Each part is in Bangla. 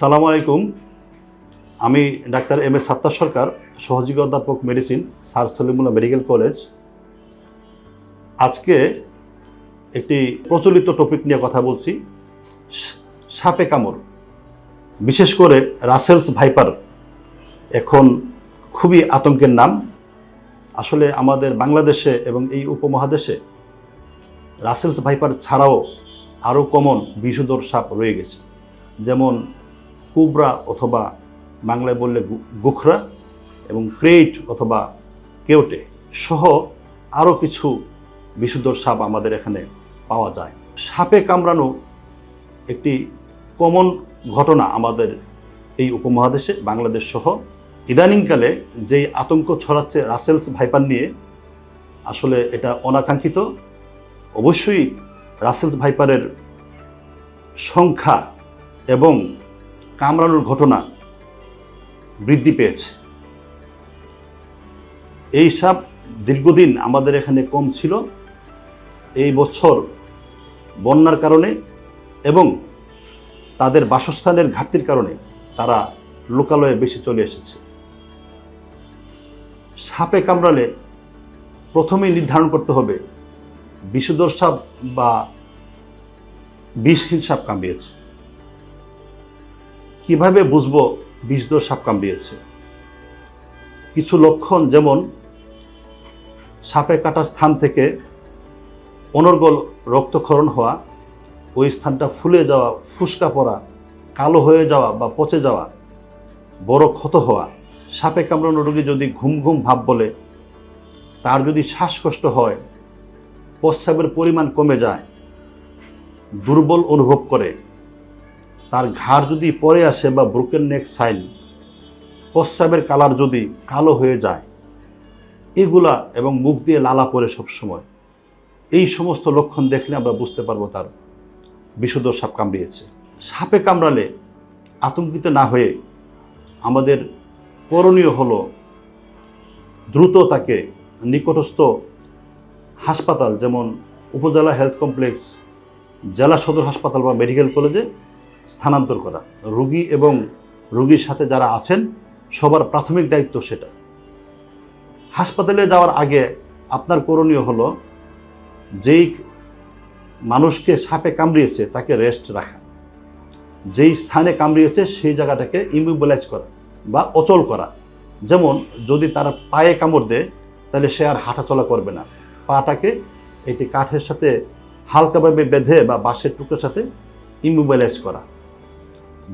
সালাম আলাইকুম। আমি doctor M S Sattar Sarkar, সহযোগী অধ্যাপক medicine, sir Salimullah medical college. আজকে একটি প্রচলিত টপিক নিয়ে কথা বলছি, সাপে কামড়। বিশেষ করে রাসেলস ভাইপার, এখন খুবই আতঙ্কের নাম। আসলে আমাদের বাংলাদেশে এবং এই উপমহাদেশে রাসেলস ভাইপার ছাড়াও আরও কমন বিষধর সাপ রয়ে গেছে। যেমন কুবরা অথবা বাংলায় বললে গুখরা এবং ক্রেট অথবা কেওটে সহ আরও কিছু বিষধর সাপ আমাদের এখানে পাওয়া যায়। সাপে কামড়ানো একটি কমন ঘটনা আমাদের এই উপমহাদেশে, বাংলাদেশ সহ। ইদানিংকালে যেই আতঙ্ক ছড়াচ্ছে রাসেলস ভাইপার নিয়ে, আসলে এটা অনাকাঙ্ক্ষিত। অবশ্যই রাসেলস ভাইপারের সংখ্যা এবং কামড়ানোর ঘটনা বৃদ্ধি পেয়েছে। এই সাপ দীর্ঘদিন আমাদের এখানে কম ছিল। এই বছর বন্যার কারণে এবং তাদের বাসস্থানের ঘাটতির কারণে তারা লোকালয়ে বেশি চলে এসেছে। সাপে কামড়ালে প্রথমেই নির্ধারণ করতে হবে, বিষধর সাপ বা বিষহীন সাপ কামড়িয়েছে। কীভাবে বুঝব বিষধর সাপ কামড়িয়েছে? কিছু লক্ষণ যেমন, সাপে কাটা স্থান থেকে অনর্গল রক্তক্ষরণ হওয়া, ওই স্থানটা ফুলে যাওয়া, ফুসকা পড়া, কালো হয়ে যাওয়া বা পচে যাওয়া, বড় ক্ষত হওয়া, সাপে কামড়ানো রোগী যদি ঘুম ঘুম ভাব বলে, তার যদি শ্বাসকষ্ট হয়, প্রস্রাবের পরিমাণ কমে যায়, দুর্বল অনুভব করে তার ঘাড় যদি পরে আসে বা ব্রোকেন নেক সাইন প্রস্রাবের কালার যদি কালো হয়ে যায়, এগুলা এবং মুখ দিয়ে লালা পড়ে সবসময়, এই সমস্ত লক্ষণ দেখলে আমরা বুঝতে পারব তার বিশুদ্ধ সাপ কামড়িয়েছে। সাপে কামড়ালে আতঙ্কিত না হয়ে আমাদের করণীয় হলো দ্রুত তাকে নিকটস্থ হাসপাতাল, যেমন উপজেলা হেলথ কমপ্লেক্স, জেলা সদর হাসপাতাল বা মেডিকেল কলেজে স্থানান্তর করা। রোগী এবং রোগীর সাথে যারা আছেন, সবার প্রাথমিক দায়িত্ব সেটা। হাসপাতালে যাওয়ার আগে আপনার করণীয় হলো, যেই মানুষকে সাপে কামড়িয়েছে তাকে রেস্ট রাখা। যেই স্থানে কামড়িয়েছে সেই জায়গাটাকে ইমিউবলাইজ করা বা অচল করা। যেমন যদি তার পায়ে কামড় দেয়, তাহলে সে আর হাঁটাচলা করবে না। পাটাকে এটি কাঠের সাথে হালকাভাবে বেঁধে বা বাঁশের টুকরোর সাথে ইমিউবলাইজ করা।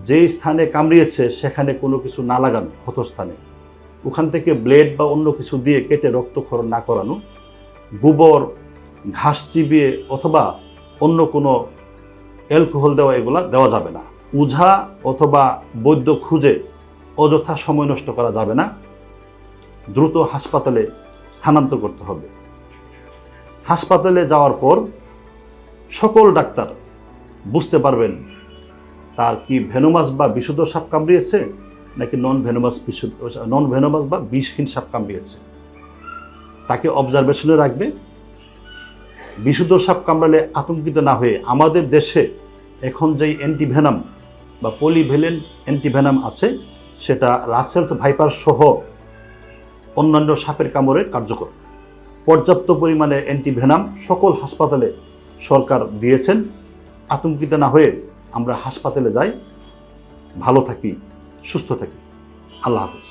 যেই স্থানে কামড়িয়েছে, সেখানে কোনো কিছু না লাগানো ক্ষতস্থানে। ওখান থেকে ব্লেড বা অন্য কিছু দিয়ে কেটে রক্তক্ষরণ না করানো, গোবর, ঘাস চিবিয়ে অথবা অন্য কোনো অ্যালকোহল দেওয়া, এগুলা দেওয়া যাবে না। উঝা অথবা বৈদ্য খুঁজে অযথা সময় নষ্ট করা যাবে না। দ্রুত হাসপাতালে স্থানান্তর করতে হবে। হাসপাতালে যাওয়ার পর সকল ডাক্তার বুঝতে পারবেন তার কি ভেনোমাস বা বিশুদ্ধ সাপ কামড়িয়েছে, নাকি নন ভেনোমাস বিশুদ্ধ নন ভেনোমাস বা বিষহীন সাপ কামড়িয়েছে? তাকে অবজারভেশনে রাখবে। বিশুদ্ধ সাপ কামড়ালে আতঙ্কিত না হয়ে আমাদের দেশে এখন যেই অ্যান্টিভেনাম বা পলিভেলেন অ্যান্টিভেনাম আছে, সেটা রাসেলস ভাইপার সহ অন্যান্য সাপের কামড়ে কার্যকর। পর্যাপ্ত পরিমাণে অ্যান্টিভেনাম সকল হাসপাতালে সরকার দিয়েছেন। আতঙ্কিত না হয়ে আমরা হাসপাতালে যাই ভালো থাকি সুস্থ থাকি। আল্লাহ হাফিজ।